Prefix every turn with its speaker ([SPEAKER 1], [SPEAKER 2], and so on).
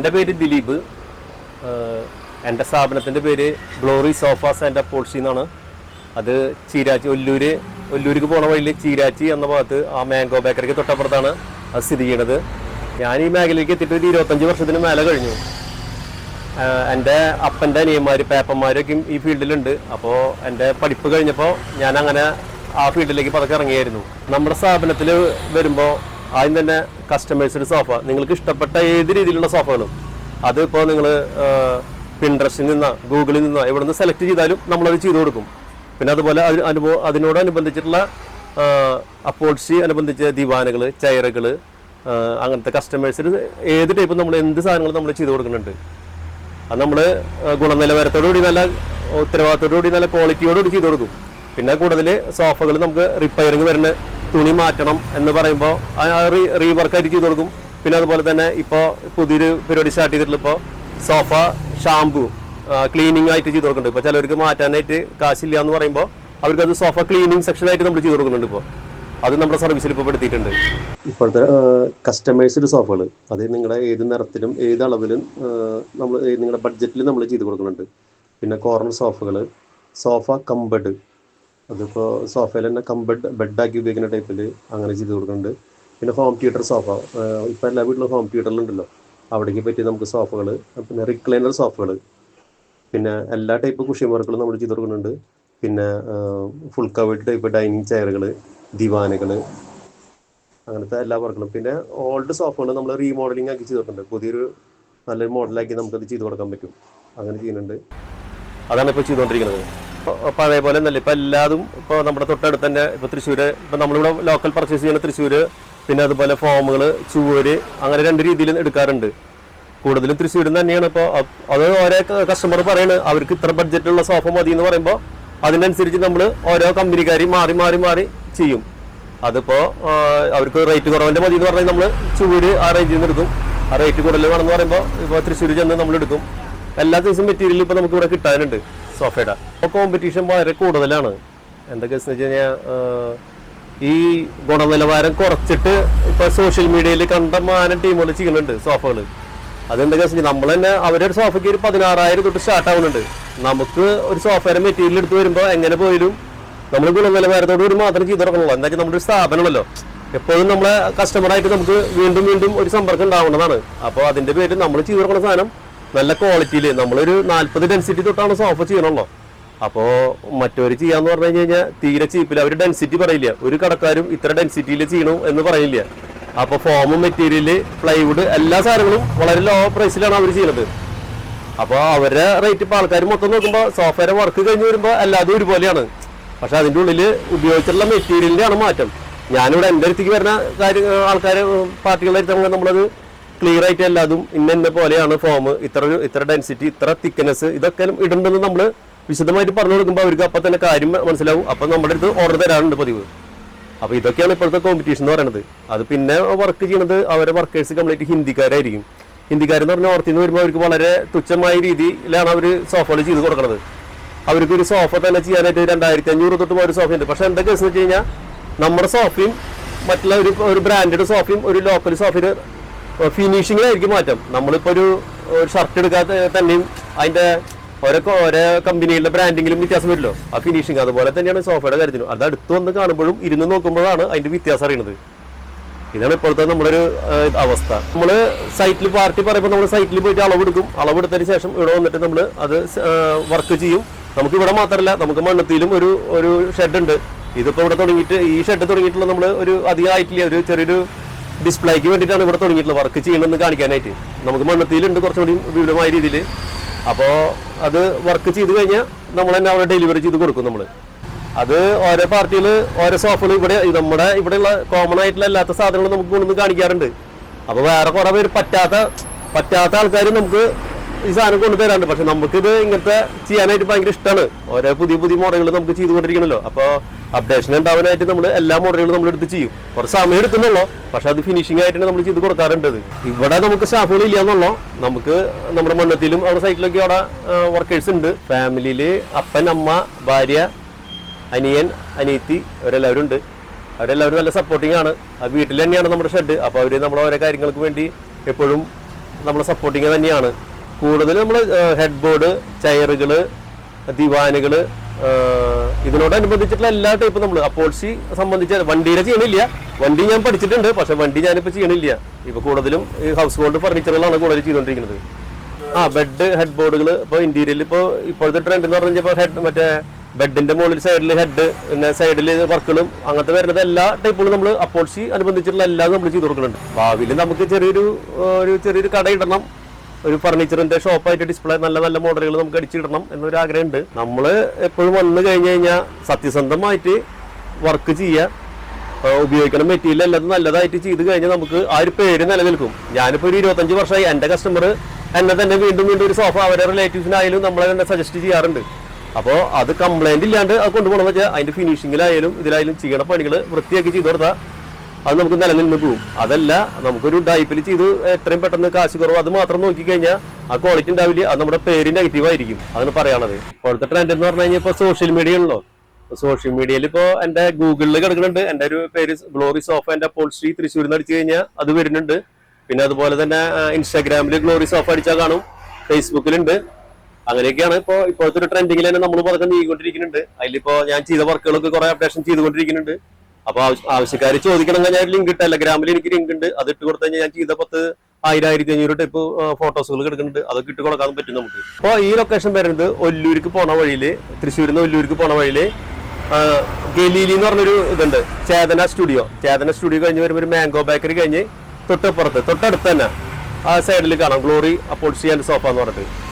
[SPEAKER 1] എന്റെ പേര് ദിലീപ്. എന്റെ സ്ഥാപനത്തിന്റെ പേര് ഗ്ലോറി സോഫാസ് ആൻഡ് അപ്പോൾസി എന്നാണ്. അത് ചീരാച്ചി ഒല്ലൂര് ഒല്ലൂർക്ക് പോണ വഴിയിൽ ചീരാച്ചി എന്ന ഭാഗത്ത് ആ മാംഗോ ബേക്കറിക്ക് തൊട്ടപ്പുറത്താണ് അത് സ്ഥിതി ചെയ്യണത് ഞാൻ ഈ മേഖലയിലേക്ക് എത്തിയിട്ട് ഒരു ഇരുപത്തഞ്ച് വർഷത്തിന് മേലെ കഴിഞ്ഞു. എന്റെ അപ്പന്റെ അനിയന്മാർ പേപ്പന്മാരൊക്കെ ഈ ഫീൽഡിലുണ്ട്. അപ്പോൾ എന്റെ പഠിപ്പ് കഴിഞ്ഞപ്പോൾ ഞാൻ അങ്ങനെ ആ ഫീൽഡിലേക്ക് പതുക്കെ ഇറങ്ങിയായിരുന്നു. നമ്മുടെ സ്ഥാപനത്തിൽ വരുമ്പോൾ ആദ്യം തന്നെ കസ്റ്റമേഴ്സിന് സോഫ നിങ്ങൾക്ക് ഇഷ്ടപ്പെട്ട ഏത് രീതിയിലുള്ള സോഫകളും അതിപ്പോൾ നിങ്ങൾ പിൻട്രസ്റ്റിൽ നിന്നോ ഗൂഗിളിൽ നിന്നോ എവിടെ നിന്ന് സെലക്ട് ചെയ്താലും നമ്മളത് ചെയ്തു കൊടുക്കും. പിന്നെ അതുപോലെ അതിന് അനുഭവ അതിനോടനുബന്ധിച്ചിട്ടുള്ള അപ്പോൾസി അനുബന്ധിച്ച ദിവാനകൾ ചെയറുകൾ അങ്ങനത്തെ കസ്റ്റമേഴ്സിന് ഏത് ടൈപ്പ് നമ്മൾ എന്ത് സാധനങ്ങൾ നമ്മൾ ചെയ്തു കൊടുക്കുന്നുണ്ട്. അത് നമ്മൾ ഗുണനിലവാരത്തോടുകൂടി നല്ല ഉത്തരവാദിത്തത്തോടുകൂടി നല്ല ക്വാളിറ്റിയോടുകൂടി ചെയ്തു കൊടുക്കും. പിന്നെ കൂടുതൽ സോഫകൾ നമുക്ക് റിപ്പയറിങ് വരുന്ന തുണി മാറ്റണം എന്ന് പറയുമ്പോൾ റീവർക്ക് ആയിട്ട് ചെയ്ത് കൊടുക്കും. പിന്നെ അതുപോലെ തന്നെ ഇപ്പോൾ പുതിയൊരു പരിപാടി സ്റ്റാർട്ട് ചെയ്തിട്ടുള്ള ഇപ്പോൾ സോഫ ഷാമ്പു ക്ലീനിങ് ആയിട്ട് ചെയ്ത് കൊടുക്കുന്നുണ്ട്. ഇപ്പോൾ ചിലവർക്ക് മാറ്റാനായിട്ട് കാശില്ല എന്ന് പറയുമ്പോൾ അവർക്ക് അത് സോഫ ക്ലീനിങ് സെക്ഷനായിട്ട് നമ്മൾ ചെയ്ത് കൊടുക്കുന്നുണ്ട് ഇപ്പോൾ അത് നമ്മുടെ സർവീസിൽ ഇപ്പോൾ പെടുത്തിയിട്ടുണ്ട്. ഇപ്പോഴത്തെ കസ്റ്റമൈസ്ഡ് സോഫകൾ അത് നിങ്ങളുടെ ഏത് നിറത്തിലും ഏത് അളവിലും നമ്മൾ നിങ്ങളുടെ ബഡ്ജറ്റിൽ നമ്മൾ ചെയ്ത് കൊടുക്കുന്നുണ്ട്. പിന്നെ കോർണർ സോഫകൾ സോഫ കമ്പഡ് അതിപ്പോൾ സോഫയിൽ തന്നെ കമ്പഡ് ബെഡാക്കി ഉപയോഗിക്കുന്ന ടൈപ്പിൽ അങ്ങനെ ചെയ്ത് കൊടുക്കുന്നുണ്ട്. പിന്നെ ഹോം തിയേറ്റർ സോഫ ഇപ്പൊ എല്ലാ വീട്ടിലും ഹോം തിയേറ്ററിൽ ഉണ്ടല്ലോ. അവിടേക്ക് പറ്റി നമുക്ക് സോഫകൾ പിന്നെ റിക്ലൈനർ സോഫകൾ പിന്നെ എല്ലാ ടൈപ്പ് കുഷ്യൻ വർക്കുകളും നമ്മൾ ചെയ്ത് കൊടുക്കുന്നുണ്ട്. പിന്നെ ഫുൾ കവേർഡ് ടൈപ്പ് ഡൈനിങ് ചെയറുകൾ ദിവാനകൾ അങ്ങനത്തെ എല്ലാ വർക്കുകളും പിന്നെ ഓൾഡ് സോഫകൾ നമ്മൾ റീമോഡലിംഗ് ആക്കി ചെയ്ത് കൊടുക്കുന്നുണ്ട്. പുതിയൊരു നല്ലൊരു മോഡലാക്കി നമുക്കത് ചെയ്ത് കൊടുക്കാൻ പറ്റും. അങ്ങനെ ചെയ്യുന്നുണ്ട്. അതാണ് ഇപ്പോൾ ചെയ്തുകൊണ്ടിരിക്കുന്നത്. പഴയ പോലെ ഒന്നല്ല ഇപ്പം എല്ലാതും ഇപ്പോൾ നമ്മുടെ തൊട്ടടുത്ത് തന്നെ ഇപ്പോൾ തൃശ്ശൂർ ഇപ്പം നമ്മളിവിടെ ലോക്കൽ പർച്ചേസ് ചെയ്യുന്ന തൃശ്ശൂർ പിന്നെ അതുപോലെ ഫോമുകൾ ചൂവര് അങ്ങനെ രണ്ട് രീതിയിൽ എടുക്കാറുണ്ട്. കൂടുതലും തൃശ്ശൂരിൽ തന്നെയാണ് ഇപ്പോൾ അത് ഓരോ കസ്റ്റമർ പറയുന്നത് അവർക്ക് ഇത്ര ബഡ്ജറ്റുള്ള സോഫ മതി എന്ന് പറയുമ്പോൾ അതിനനുസരിച്ച് നമ്മൾ ഓരോ കമ്പനിക്കാരെയും മാറി മാറി മാറി ചെയ്യും. അതിപ്പോൾ അവർക്ക് റേറ്റ് കുറവിന്റെ മതി എന്ന് പറഞ്ഞാൽ നമ്മൾ ചൂര് ആ റേഞ്ചിൽ നിന്ന് എടുക്കും. ആ റേറ്റ് കൂടുതൽ വേണമെന്ന് പറയുമ്പോൾ ഇപ്പോൾ തൃശ്ശൂർ ചെന്ന് നമ്മൾ എടുക്കും. എല്ലാ ദിവസവും മെറ്റീരിയൽ ഇപ്പോൾ നമുക്ക് ഇവിടെ കിട്ടാനുണ്ട്. സോഫയുടെ. കോമ്പറ്റീഷൻ വളരെ കൂടുതലാണ്. എന്തൊക്കെ വെച്ച് കഴിഞ്ഞാൽ ഈ ഗുണനിലവാരം കുറച്ചിട്ട് ഇപ്പൊ സോഷ്യൽ മീഡിയയിൽ കണ്ട മാനം ടീമുകൾ ചെയ്യുന്നുണ്ട് സോഫകൾ അതെന്തൊക്കെ വെച്ചാൽ നമ്മൾ തന്നെ അവരുടെ സോഫയ്ക്ക് ഒരു പതിനാറായിരം തൊട്ട് സ്റ്റാർട്ട് ആവുന്നുണ്ട്. നമുക്ക് ഒരു സോഫയുടെ മെറ്റീരിയൽ എടുത്ത് വരുമ്പോൾ എങ്ങനെ പോയാലും നമ്മൾ ഗുണനിലവാരത്തോട് കൂടി മാത്രം ചെയ്ത് തുടങ്ങണല്ലോ. എന്താ നമ്മുടെ ഒരു സ്ഥാപനമല്ലോ എപ്പോഴും നമ്മളെ കസ്റ്റമറായിട്ട് നമുക്ക് വീണ്ടും വീണ്ടും ഒരു സമ്പർക്കം ഉണ്ടാവുന്നതാണ്. അപ്പോൾ അതിന്റെ പേരിൽ നമ്മൾ ചെയ്തു തുടങ്ങുന്ന സാധനം നല്ല ക്വാളിറ്റിയിൽ നമ്മളൊരു നാല്പത് ഡെൻസിറ്റി തൊട്ടാണ് സോഫ ചെയ്യണല്ലോ അപ്പോൾ മറ്റവർ ചെയ്യാന്ന് പറഞ്ഞു കഴിഞ്ഞ് കഴിഞ്ഞാൽ തീരെ ചീപ്പില്ല അവർ ഡെൻസിറ്റി പറയില്ല. ഒരു കടക്കാരും ഇത്ര ഡെൻസിറ്റിയിൽ ചെയ്യണു എന്ന് പറയില്ല. അപ്പോൾ ഫോമും മെറ്റീരിയൽ പ്ലൈവുഡ് എല്ലാ സാധനങ്ങളും വളരെ ലോ പ്രൈസിലാണ് അവർ ചെയ്യുന്നത് അപ്പോൾ അവരുടെ റേറ്റ് ഇപ്പോൾ ആൾക്കാർ മൊത്തം നോക്കുമ്പോൾ സോഫയുടെ വർക്ക് കഴിഞ്ഞ് വരുമ്പോൾ അല്ലാതെ ഒരുപോലെയാണ്. പക്ഷെ അതിന്റെ ഉള്ളിൽ ഉപയോഗിച്ചിട്ടുള്ള മെറ്റീരിയലിന്റെ ആണ് മാറ്റം. ഞാനിവിടെ എന്റെ അടുത്തേക്ക് വരുന്ന കാര്യം ആൾക്കാർ പാർട്ടികളായിട്ട് നമ്മൾ നമ്മളത് ക്ലിയർ ആയിട്ട് എല്ലാതും ഇന്ന ഇന്ന പോലെയാണ് ഫോം ഇത്ര ഇത്ര ഡെൻസിറ്റി ഇത്ര തിക്നെസ് ഇതൊക്കെ ഇടണ്ടെന്ന് നമ്മൾ വിശദമായിട്ട് പറഞ്ഞു കൊടുക്കുമ്പോൾ അവർക്ക് അപ്പം തന്നെ കാര്യം മനസ്സിലാവും. അപ്പം നമ്മുടെ അടുത്ത് ഓർഡർ തരാറുണ്ട് പതിവ്. അപ്പോൾ ഇതൊക്കെയാണ് ഇപ്പോഴത്തെ കോമ്പറ്റീഷൻ എന്ന് പറയുന്നത് അത് പിന്നെ വർക്ക് ചെയ്യുന്നത് അവരെ വർക്കേഴ്സ് കംപ്ലീറ്റ് ഹിന്ദിക്കാരായിരിക്കും. ഹിന്ദിക്കാരെന്ന് പറഞ്ഞാൽ ഓർത്തിൽ നിന്ന് വരുമ്പോൾ അവർക്ക് വളരെ തുച്ഛമായ രീതിയിലാണ് അവർ സോഫകൾ ചെയ്ത് കൊടുക്കുന്നത് അവർക്ക് ഒരു സോഫ തന്നെ ചെയ്യാനായിട്ട് രണ്ടായിരത്തി അഞ്ഞൂറ് തൊട്ട് ഒരു സോഫ ഉണ്ട്. പക്ഷെ എന്താ കേസ് വെച്ച് കഴിഞ്ഞാൽ നമ്മുടെ സോഫയും മറ്റുള്ള ഒരു ഒരു ബ്രാൻഡഡ് സോഫയും ഒരു ലോക്കൽ സോഫയുടെ ഫിനിഷിങ്ങിലായിരിക്കും മാറ്റം. നമ്മളിപ്പോൾ ഒരു ഒരു ഷർട്ട് എടുക്കാത്ത തന്നെയും അതിന്റെ ഓരോ ഓരോ കമ്പനികളുടെ ബ്രാൻഡിങ്ങിലും വ്യത്യാസം വരില്ലോ ആ ഫിനിഷിങ് അതുപോലെ തന്നെയാണ് സോഫയുടെ കാര്യത്തിലും അത് അടുത്ത് വന്ന് കാണുമ്പോഴും ഇരുന്ന് നോക്കുമ്പോഴാണ് അതിന്റെ വ്യത്യാസം അറിയുന്നത്. ഇതാണ് ഇപ്പോഴത്തെ നമ്മളൊരു അവസ്ഥ. നമ്മൾ സൈറ്റിൽ പാർട്ടി പറയുമ്പോൾ നമ്മൾ സൈറ്റിൽ പോയിട്ട് അളവെടുക്കും അളവെടുത്തതിന് ശേഷം ഇവിടെ വന്നിട്ട് നമ്മൾ അത് വർക്ക് ചെയ്യും. നമുക്ക് ഇവിടെ മാത്രമല്ല നമുക്ക് മണ്ണത്തിയിലും ഒരു ഒരു ഷെഡ് ഉണ്ട്. ഇതിപ്പോൾ ഇവിടെ തുടങ്ങിയിട്ട് ഈ ഷെഡ് തുടങ്ങിയിട്ടുള്ള നമ്മൾ ഒരു അധികം ആയിട്ടില്ല. ഒരു ചെറിയൊരു ഡിസ്പ്ലേക്ക് വേണ്ടിയിട്ടാണ് ഇവിടെ തുടങ്ങിയിട്ടുള്ളത്. വർക്ക് ചെയ്യണമെന്ന് കാണിക്കാനായിട്ട്. നമുക്ക് മണ്ണത്തിയിലുണ്ട് കുറച്ചുകൂടി വിപുലമായ രീതിയിൽ. അപ്പോൾ അത് വർക്ക് ചെയ്ത് കഴിഞ്ഞാൽ നമ്മൾ തന്നെ അവിടെ ഡെലിവറി ചെയ്ത് കൊടുക്കും നമ്മൾ അത് ഓരോ പാർട്ടികൾ ഓരോ ഷോപ്പുകൾ ഇവിടെ നമ്മുടെ ഇവിടെയുള്ള കോമൺ ആയിട്ടുള്ള അല്ലാത്ത സാധനങ്ങൾ നമുക്ക് കൊണ്ടുവന്ന് കാണിക്കാറുണ്ട്. അപ്പോൾ വേറെ കുറേ പേര് പറ്റാത്ത പറ്റാത്ത ആൾക്കാർ നമുക്ക് ഈ സാധനം കൊണ്ടുതരാണ്ട് പക്ഷെ നമുക്കിത് ഇങ്ങനത്തെ ചെയ്യാനായിട്ട് ഭയങ്കര ഇഷ്ടമാണ് ഓരോ പുതിയ പുതിയ മോഡലുകൾ നമുക്ക് ചെയ്തുകൊണ്ടിരിക്കണല്ലോ. അപ്പോൾ അപ്ഡേഷൻ ഉണ്ടാവാനായിട്ട് നമ്മൾ എല്ലാ മോഡലുകളും നമ്മൾ എടുത്ത് ചെയ്യും. കുറച്ച് സമയം എടുക്കുന്നുള്ളൂ. പക്ഷെ അത് ഫിനിഷിംഗ് ആയിട്ടാണ് നമ്മൾ ചെയ്ത് കൊടുക്കാറുണ്ട് ഇവിടെ നമുക്ക് സ്റ്റാഫുകൾ ഇല്ലയെന്നുള്ളൂ നമുക്ക് നമ്മുടെ മണ്ണത്തിലും അവിടെ സൈറ്റിലൊക്കെ അവിടെ വർക്കേഴ്സ് ഉണ്ട്. ഫാമിലിയിൽ അപ്പൻ അമ്മ ഭാര്യ അനിയൻ അനിയത്തി അവരെല്ലാവരും ഉണ്ട്. അവരെല്ലാവരും നല്ല സപ്പോർട്ടിംഗ് ആണ്. അത് വീട്ടിൽ തന്നെയാണ് നമ്മുടെ ഷെഡ് അപ്പോൾ അവർ നമ്മളെ ഓരോ കാര്യങ്ങൾക്ക് വേണ്ടി എപ്പോഴും നമ്മളെ സപ്പോർട്ടിങ് തന്നെയാണ്. കൂടുതൽ നമ്മൾ ഹെഡ് ബോർഡ് ചെയറുകൾ ദിവാനുകൾ ഇതിനോടനുബന്ധിച്ചിട്ടുള്ള എല്ലാ ടൈപ്പും നമ്മൾ അപ്പോൾസി സംബന്ധിച്ച് വണ്ടിയിലെ ചെയ്യണില്ല. വണ്ടി ഞാൻ പഠിച്ചിട്ടുണ്ട് പക്ഷെ വണ്ടി ഞാനിപ്പോൾ ചെയ്യണില്ല. ഇപ്പോൾ കൂടുതലും ഈ ഹൗസ് ഹോൾഡ് ഫർണിച്ചറുകളാണ് കൂടുതൽ ചെയ്തുകൊണ്ടിരിക്കുന്നത് ആ ബെഡ് ഹെഡ് ബോർഡുകൾ ഇപ്പോൾ ഇന്റീരിയൽ ഇപ്പോൾ ഇപ്പോഴത്തെ ട്രെൻഡ് എന്ന് പറഞ്ഞപ്പോൾ ഹെഡ് മറ്റേ ബെഡിന്റെ മുകളിൽ സൈഡിൽ ഹെഡ് പിന്നെ സൈഡിൽ വർക്കുകളും അങ്ങനത്തെ വരുന്നത് എല്ലാ ടൈപ്പുകളും നമ്മൾ അപ്പോൾസി അനുബന്ധിച്ചിട്ടുള്ള എല്ലാം നമ്മൾ ചെയ്ത് കൊടുക്കുന്നുണ്ട്. ഭാവിയിൽ നമുക്ക് ചെറിയൊരു ഒരു ചെറിയൊരു കട ഇടണം. ഒരു ഫർണിച്ചറിന്റെ ഷോപ്പായിട്ട് ഡിസ്പ്ലേ നല്ല നല്ല മോഡലുകൾ നമുക്ക് അടിച്ചിടണം എന്നൊരു ആഗ്രഹമുണ്ട്. നമ്മൾ എപ്പോഴും വന്നു കഴിഞ്ഞു കഴിഞ്ഞാൽ സത്യസന്ധമായിട്ട് വർക്ക് ചെയ്യുക ഉപയോഗിക്കണം മെറ്റീരിയൽ എല്ലാം നല്ലതായിട്ട് ചെയ്ത് കഴിഞ്ഞാൽ നമുക്ക് ആ ഒരു പേര് നിലനിൽക്കും. ഞാനിപ്പോൾ ഒരു ഇരുപത്തഞ്ച് വർഷമായി എന്റെ കസ്റ്റമർ എന്നെ തന്നെ വീണ്ടും വീണ്ടും ഒരു സോഫ അവരുടെ റിലേറ്റീവ്സിനായാലും നമ്മളെ തന്നെ സജസ്റ്റ് ചെയ്യാറുണ്ട്. അപ്പോൾ അത് കംപ്ലൈന്റ് ഇല്ലാണ്ട് അത് കൊണ്ടുപോകണം വെച്ചാൽ അതിന്റെ ഫിനിഷിങ്ങിലായാലും ഇതിലായാലും ചെയ്യണ പണികൾ വൃത്തിയാക്കി ചെയ്തു കൊടുത്താൽ അത് നമുക്ക് നിലനിന്ന് പോകും അതല്ല നമുക്കൊരു ഡൈപ്പിൽ ചെയ്ത് എത്രയും പെട്ടെന്ന് കാശ് കുറവ് അത് മാത്രം നോക്കിക്കഴിഞ്ഞാൽ ആ ക്വാളിറ്റി ഉണ്ടാവില്ല. അത് നമ്മുടെ പേര് നെഗറ്റീവ് ആയിരിക്കും. അതാണ് പറയണത് ഇപ്പോഴത്തെ ട്രെൻഡ് എന്ന് പറഞ്ഞു കഴിഞ്ഞാൽ ഇപ്പോൾ സോഷ്യൽ മീഡിയ ഉള്ളോ സോഷ്യൽ മീഡിയയിൽ ഇപ്പോൾ എന്റെ ഗൂഗിളിൽ കിടക്കുന്നുണ്ട്. എന്റെ ഒരു പേര് ഗ്ലോറി സോഫ എന്റെ പോൾസ്ട്രി തൃശ്ശൂരിൽ നിന്ന് അടിച്ചു കഴിഞ്ഞാൽ അത് വരുന്നുണ്ട്. പിന്നെ അതുപോലെ തന്നെ ഇൻസ്റ്റാഗ്രാമിൽ ഗ്ലോറി സോഫ അടിച്ചാൽ കാണും. ഫേസ്ബുക്കിലുണ്ട് അങ്ങനെയൊക്കെയാണ് ഇപ്പോൾ ഇപ്പോഴത്തെ ഒരു ട്രെൻഡിങ്ങിൽ തന്നെ നമ്മൾ പറഞ്ഞു നീങ്ങിക്കൊണ്ടിരിക്കുന്നുണ്ട്. അതിലിപ്പോ ഞാൻ ചെയ്ത വർക്കുകളൊക്കെ കുറെ അപ്ഡേഷൻ ചെയ്തുകൊണ്ടിരിക്കുന്നുണ്ട്. അപ്പൊ ആവശ്യക്കാർ ചോദിക്കണമെങ്കിൽ ഞാൻ ലിങ്ക് ഇട്ട് ടെലഗ്രാമിൽ എനിക്ക് ലിങ്ക് ഉണ്ട്. അത് ഇട്ട് കൊടുത്തു കഴിഞ്ഞാൽ ഞാൻ ചെയ്ത പത്ത് ആയിരം ആയിരത്തി അഞ്ഞൂറ് ടൈപ്പ് ഫോട്ടോസുകൾ കിടക്കുന്നുണ്ട്. അതൊക്കെ ഇട്ട് കൊടുക്കാൻ പറ്റും നമുക്ക്. അപ്പോൾ ഈ ലൊക്കേഷൻ വരുന്നത് ഒല്ലൂർക്ക് പോണ വഴിയിൽ തൃശ്ശൂരിൽ നിന്ന് ഒല്ലൂർക്ക് പോണ വഴിയിൽ ഗലീലി എന്ന് പറഞ്ഞൊരു ഇതുണ്ട്. ചേതന സ്റ്റുഡിയോ ചേതന സ്റ്റുഡിയോ കഴിഞ്ഞ് വരുമ്പോൾ ഒരു മാംഗോ ബേക്കറി കഴിഞ്ഞ് തൊട്ടപ്പുറത്ത് തൊട്ടടുത്ത് തന്നെ. ആ സൈഡിൽ കാണാം. ഗ്ലോറി അപ്പോൾസി ആൻഡ് സോഫ എന്ന് പറഞ്ഞിട്ട്.